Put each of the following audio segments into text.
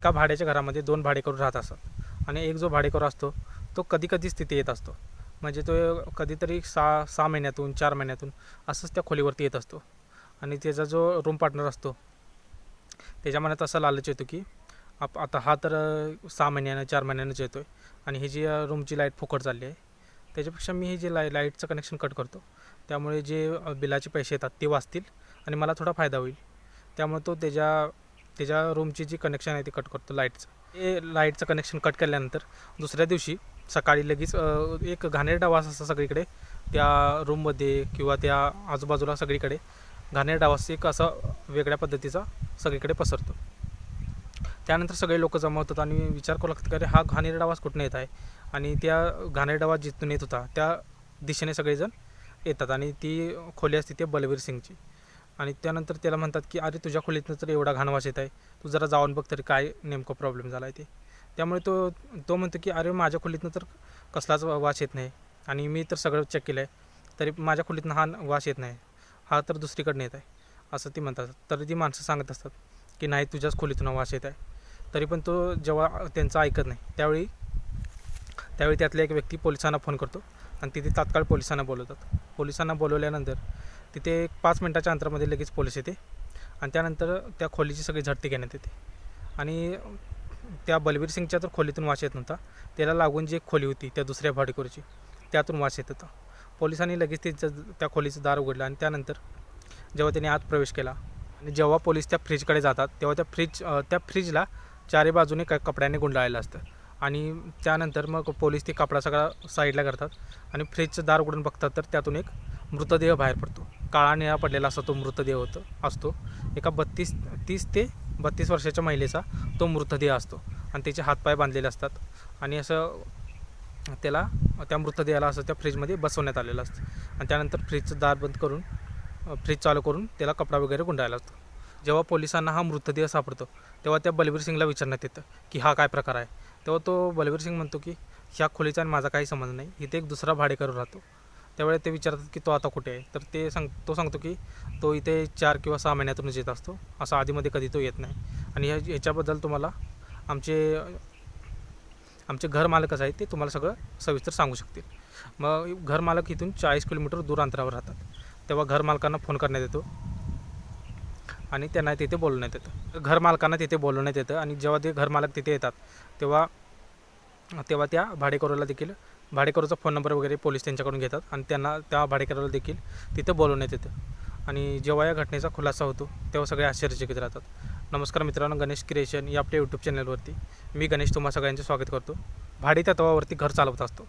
एका भाड्याच्या घरामध्ये दोन भाडेकरू राहत असतात आणि एक जो भाडेकरू असतो तो कधी कधीच तिथे येत असतो. म्हणजे तो कधीतरी सहा सहा महिन्यातून चार महिन्यातून असंच त्या खोलीवरती येत असतो. आणि त्याचा जो रूम पार्टनर असतो त्याच्या मनात असा लालच येतो की आप आता हा तर सहा महिन्यानं चार महिन्यानंच येतो आहे आणि ही जी रूमची लाइट फुकट चालली आहे त्याच्यापेक्षा मी हे जे लाई लाईटचं कनेक्शन कट करतो त्यामुळे जे बिलाचे पैसे येतात ते वाचतील आणि मला थोडा फायदा होईल. त्यामुळे तो त्याच्या त्याच्या रूमची जी कनेक्शन आहे ती कट करतो लाईटचं ते लाईटचं कनेक्शन कट केल्यानंतर दुसऱ्या दिवशी सकाळी लगेच एक घाणेरडा वास असा सगळीकडे त्या रूममध्ये किंवा त्या आजूबाजूला सगळीकडे घाणेरडा वास एक असा वेगळ्या पद्धतीचा सगळीकडे पसरतो. त्यानंतर सगळे लोक जमा होतात आणि विचार करू लागतात की अरे हा घाणेरडा वास कुठून येत आहे? आणि त्या घाणेरडा वास जिथून येत होता त्या दिशेने सगळेजण येतात आणि ती खोली असते ते बलवीर सिंगची. आणि त्यानंतर त्याला म्हणतात की अरे तुझ्या खोलीतनं तर एवढा घाणवास येत आहे. तू जरा जाऊन बघ तरी काय नेमकं प्रॉब्लेम झाला आहे ते. त्यामुळे तो तो म्हणतो की अरे माझ्या खोलीतनं तर कसलाच वास येत नाही. आणि मी तर सगळं चेक केलं आहे तरी माझ्या खोलीतनं हा वास येत नाही. हा तर दुसरीकडनं येत आहे. असं ती म्हणतात. तरी ती माणसं सांगत असतात की नाही तुझ्याच खोलीतून वास येत आहे. तरी पण तो जेव्हा त्यांचं ऐकत नाही त्यावेळी त्यावेळी त्यातला एक व्यक्ती पोलिसांना फोन करतो आणि तिथे तात्काळ पोलिसांना बोलवतात. पोलिसांना बोलवल्यानंतर तिथे एक पाच मिनटाच्या अंतरामध्ये लगेच पोलीस येते आणि त्यानंतर त्या खोलीची सगळी झडती घेण्यात येते. आणि त्या बलबीर सिंगच्या तर खोलीतून वास येत नव्हता. त्याला लागून जी एक खोली होती त्या दुसऱ्या भाडेकरूची त्यातून वास येत होता. पोलिसांनी लगेच त्याचं त्या खोलीचं दार उघडलं आणि त्यानंतर जेव्हा त्यांनी आत प्रवेश केला आणि जेव्हा पोलीस त्या फ्रीजकडे जातात तेव्हा त्या फ्रीज त्या फ्रीजला चारी बाजूने क कपड्याने गुंडाळलेलं असतं. आणि त्यानंतर मग पोलीस ते कपडा सगळा साईडला करतात आणि फ्रीजचं दार उघडून बघतात तर त्यातून एक मृतदेह बाहेर पडतो. काळा निळा पडलेला असा तो मृतदेह होतो असतो. एका बत्तीस तीस ते बत्तीस वर्षाच्या महिलेचा तो मृतदेह असतो आणि त्याचे हातपाय बांधलेले असतात आणि असं त्याला त्या मृतदेहाला असं त्या फ्रीजमध्ये बसवण्यात आलेलं असतं. आणि त्यानंतर फ्रीजचं दार बंद करून फ्रीज चालू करून त्याला कपडा वगैरे गुंडाळला असतो जेव्हा पोलिसांना हा मृतदेह सापडतो तेव्हा त्या बलबीर सिंगला विचारण्यात येतं की हा काय प्रकार आहे? तेव्हा तो बलबीर सिंग म्हणतो की ह्या खोलीचा आणि माझा काही संबंध नाही. इथे एक दुसरा भाडेकरू राहतो. त्यावेळेस ते विचारतात की तो आता कुठे आहे? तर ते सांग तो सांगतो की तो इथे चार किंवा सहा महिन्यातूनच येत असतो. असा आधीमध्ये कधी तो येत नाही. आणि ह्या ह्याच्याबद्दल तुम्हाला आमचे आमचे घर मालकच आहेत ते तुम्हाला सगळं सविस्तर सांगू शकतील. मग घर मालक इथून चाळीस किलोमीटर दूर अंतरावर राहतात. तेव्हा घर मालकांना फोन करण्यात येतो. आणि त्यांना तिथे बोलवण्यात येतं. घर मालकांना तिथे बोलवण्यात येतं. आणि जेव्हा ते घर मालक तिथे येतात तेव्हा तेव्हा त्या भाडेकरूला देखील भाडेकरूचा फोन नंबर वगैरे पोलीस त्यांच्याकडून घेतात आणि त्यांना त्या भाडेकरूला देखील तिथं बोलवण्यात येतं. आणि जेव्हा या घटनेचा खुलासा होतो तेव्हा सगळे आश्चर्यचकित राहतात. नमस्कार मित्रांनो गणेश क्रिएशन या आपल्या यूट्यूब चॅनलवरती मी गणेश तुम्हा सगळ्यांचे स्वागत करतो. भाडे तत्वावरती घर चालवत असतो.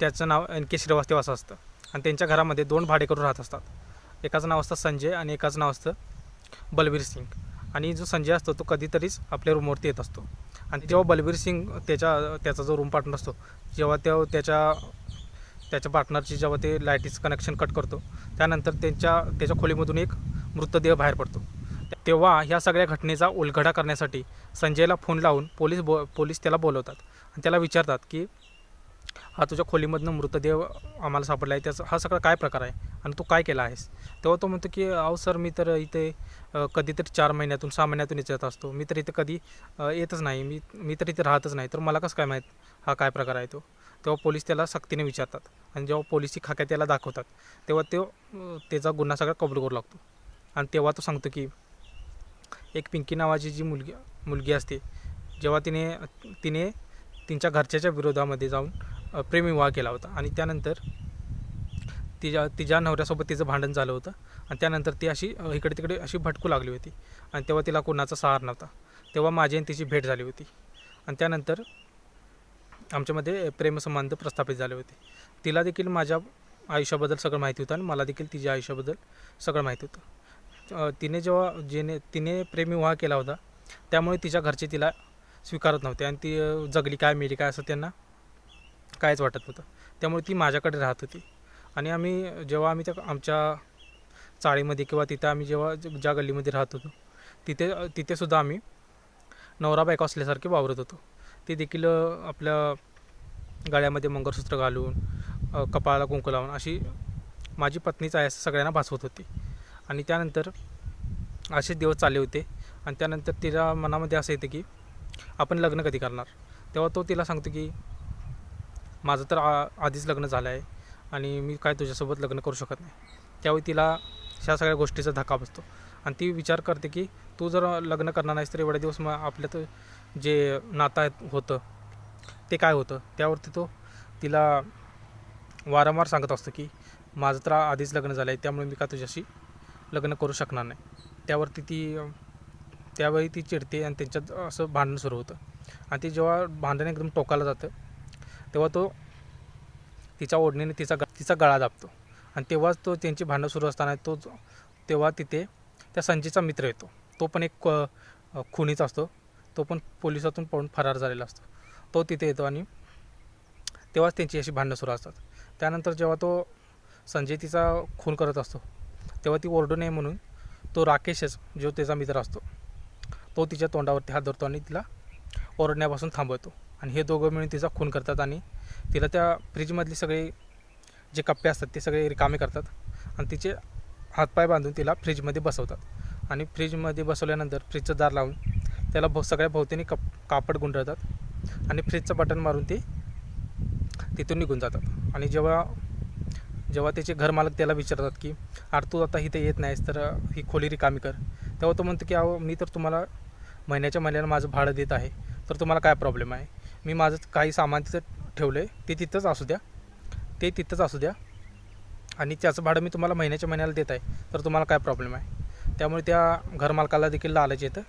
त्याचं नाव एन के श्रीवास्तव असं असतं. आणि त्यांच्या घरामध्ये दोन भाडेकरू राहत असतात. एकाचं नाव असतं संजय आणि एकाचं नाव असतं बलवीर सिंग. आणि जो संजय असतो तो कधीतरीच आपल्या रूमवरती येत असतो. आणि जेव्हा बलबीर सिंग त्याच्या त्याचा जो रूम पार्टनर असतो जेव्हा तो त्याच्या त्याच्या पार्टनरची जेव्हा ते लाईटीचं कनेक्शन कट करतो त्यानंतर त्यांच्या त्याच्या खोलीमधून एक मृतदेह बाहेर पडतो. तेव्हा ह्या सगळ्या घटनेचा उलगडा करण्यासाठी संजयला फोन लावून पोलीस बो पोलीस त्याला बोलवतात. आणि त्याला विचारतात की हा तुझ्या खोलीमधनं मृतदेह आम्हाला सापडला आहे. त्याचा हा सगळा काय प्रकार आहे? आणि तू काय केला आहेस? तेव्हा तो म्हणतो की अहो सर मी तर इथे कधीतरी चार महिन्यातून सहा महिन्यातून येत असतो. मी तर इथे कधी येतच नाही. मी मी तर इथे राहतच नाही. तर मला कसं काय माहीत हा काय प्रकार आहे तो? तेव्हा पोलीस त्याला सक्तीने विचारतात. आणि जेव्हा पोलिसी खाक्या त्याला दाखवतात तेव्हा तो त्याचा गुन्हा सगळा कबूल करू लागतो. आणि तेव्हा तो सांगतो की एक पिंकी नावाची जी मुलगी मुलगी असते जेव्हा तिने तिने तिच्या घरच्याच्या विरोधामध्ये जाऊन प्रेमविवाह केला होता. आणि त्यानंतर तिच्या तिच्या नवऱ्यासोबत तिचं भांडण झालं होतं. आणि त्यानंतर ती अशी इकडे तिकडे अशी भटकू लागली होती. आणि तेव्हा तिला कोणाचा सहार नव्हता. तेव्हा माझी आणि तिची भेट झाली होती. आणि त्यानंतर आमच्यामध्ये प्रेमसंबंध प्रस्थापित झाले होते. तिला देखील माझ्या आयुष्याबद्दल सगळं माहिती होतं आणि मला देखील तिच्या आयुष्याबद्दल सगळं माहिती होतं. तिने जेव्हा जेने तिने प्रेमविवाह केला होता त्यामुळे तिच्या घरचे तिला स्वीकारत नव्हते. आणि ती जगली काय मेली काय असं त्यांना कायच वाटत नव्हतं. त्यामुळे ती माझ्याकडे राहत होती. आणि आम्ही जेव्हा आम्ही त्या आमच्या चाळीमध्ये किंवा तिथं आम्ही जेव्हा ज्या गल्लीमध्ये राहत होतो तिथे तिथेसुद्धा आम्ही नवरा बायको असल्यासारखे वावरत होतो. ते देखील आपल्या गळ्यामध्ये मंगळसूत्र घालून कपाळाला कुंकू लावून अशी माझी पत्नीच आहे असं सगळ्यांना भासवत होती. आणि त्यानंतर असे दिवस चालले होते. आणि त्यानंतर तिच्या मनामध्ये असं येतं की आपण लग्न कधी करणार? तेव्हा तो तिला सांगतो की माझं तर आ आधीच लग्न झालं आहे आणि मी काय तुझ्यासोबत लग्न करू शकत नाही. त्यावेळी तिला ह्या सगळ्या गोष्टीचा धक्का बसतो. आणि ती विचार करते की तू जर लग्न करणार नाहीस तर एवढ्या दिवस मग आपल्यात जे नातं होतं ते काय होतं? त्यावरती तो तिला वारंवार सांगत असतो की माझं तर आधीच लग्न झालं आहे त्यामुळे मी का तुझ्याशी लग्न करू शकणार नाही. त्यावरती ती त्यावेळी ती चिडते आणि त्यांच्यात असं भांडण सुरू होतं. आणि ती जेव्हा भांडण एकदम टोकाला जातं तेव्हा तो तिच्या ओढणीने तिचा ग तिचा गळा दाबतो. आणि तेव्हाच तो त्यांची भांडणं सुरू असताना तो तेव्हा तिथे त्या संजयचा मित्र येतो. तो पण एक अ, खुनीचा असतो. तो पण पोलिसातून पळून फरार झालेला असतो. तो तिथे येतो आणि तेव्हाच त्यांची अशी भांडणं सुरू असतात. त्यानंतर जेव्हा तो संजय तिचा खून करत असतो तेव्हा ती ओरडू नये म्हणून तो राकेशच जो त्याचा मित्र असतो तो तिच्या तोंडावरती हात धरतो आणि तिला ओरडण्यापासून थांबवतो. आणि हे दोघं मिळून तिचा खून करतात आणि तिला त्या फ्रीजमधली सगळे जे कप्पे असतात ते सगळे रिकामे करतात आणि तिचे हातपाय बांधून तिला फ्रीजमध्ये बसवतात. आणि फ्रीजमध्ये बसवल्यानंतर फ्रीजचं दार लावून त्याला भो सगळ्या भोवतीने कप कापड गुंडळतात आणि फ्रीजचं बटन मारून ते तिथून निघून जातात. आणि जेव्हा जेव्हा त्याचे घरमालक त्याला विचारतात की आर तू आता इथे येत नाहीस तर ही खोली रिकामी कर. तेव्हा तो म्हणतो की अहो मी तर तुम्हाला महिन्याच्या महिन्याला माझं भाडं देत आहे तर तुम्हाला काय प्रॉब्लेम आहे? मी माझं काही सामान तिथं ठेवलं आहे ते तिथंच असू द्या. ते तिथंच असू द्या. आणि त्याचं भाडं मी तुम्हाला महिन्याच्या महिन्याला देत आहे. तर तुम्हाला काय प्रॉब्लेम आहे? त्यामुळे त्या घरमालकाला देखील लालच येतं.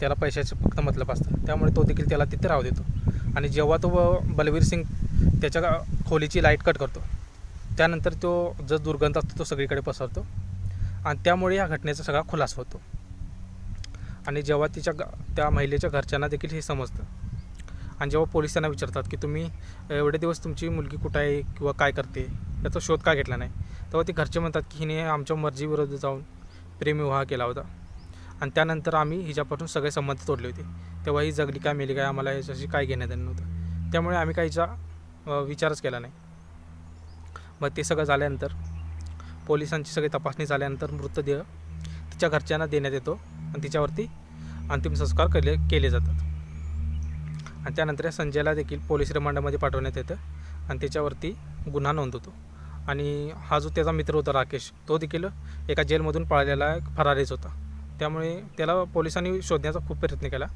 त्याला पैशाचं फक्त मतलब असतं. त्यामुळे तो देखील त्याला तिथे राहू देतो. आणि जेव्हा तो बलवीर सिंग त्याच्या खोलीची लाइट कट करतो त्यानंतर तो जो दुर्गंध असतो तो सगळीकडे पसरतो. आणि त्यामुळे या घटनेचा सगळा खुलासा होतो. आणि जेव्हा तिच्या ग त्या महिलेच्या घरच्यांना देखील हे समजतं. आणि जेव्हा पोलीस त्यांना विचारतात की तुम्ही एवढे दिवस तुमची मुलगी कुठं आहे किंवा काय करते याचा शोध का घेतला नाही? तेव्हा ते घरचे म्हणतात की हिने आमच्या मर्जीविरुद्ध जाऊन प्रेमविवाह केला होता. आणि त्यानंतर आम्ही हिच्यापासून सगळे संबंध तोडले होते. तेव्हा ही जगली काय मेली काय आम्हाला याच्याशी काय घेण्यात आलं नव्हतं. त्यामुळे आम्ही काहीचा हिचा विचारच केला नाही. मग ते सगळं झाल्यानंतर पोलिसांची सगळी तपासणी झाल्यानंतर मृतदेह तिच्या घरच्यांना देण्यात येतो आणि तिच्यावरती अंतिम संस्कार केले केले जातात. आणि त्यानंतर संजयला देखील पोलीस रिमांडमध्ये पाठवण्यात येतं आणि त्याच्यावरती गुन्हा नोंद होतो आणि हा जो त्याचा मित्र होता राकेश तो देखील एका जेलमधून पळालेला एक फरारीच होता. त्यामुळे त्याला पोलिसांनी शोधण्याचा खूप प्रयत्न केला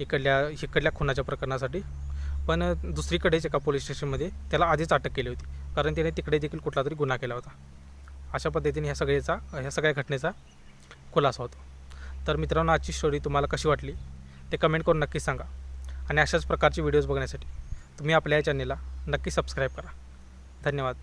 इकडल्या इकडल्या खुनाच्या प्रकरणासाठी. पण दुसरीकडेच एका पोलीस स्टेशनमध्ये त्याला आधीच अटक केली होती कारण त्याने तिकडे देखील कुठला तरी गुन्हा केला होता. अशा पद्धतीने ह्या सगळ्याचा ह्या सगळ्या घटनेचा खुलासा होतो. तर मित्रांनो आजची स्टोरी तुम्हाला कशी वाटली ते कमेंट करून नक्की सांगा. आणि अशाच प्रकारचे व्हिडिओज बघण्यासाठी तुम्ही आपल्या या चॅनेलला नक्की सबस्क्राईब करा. धन्यवाद.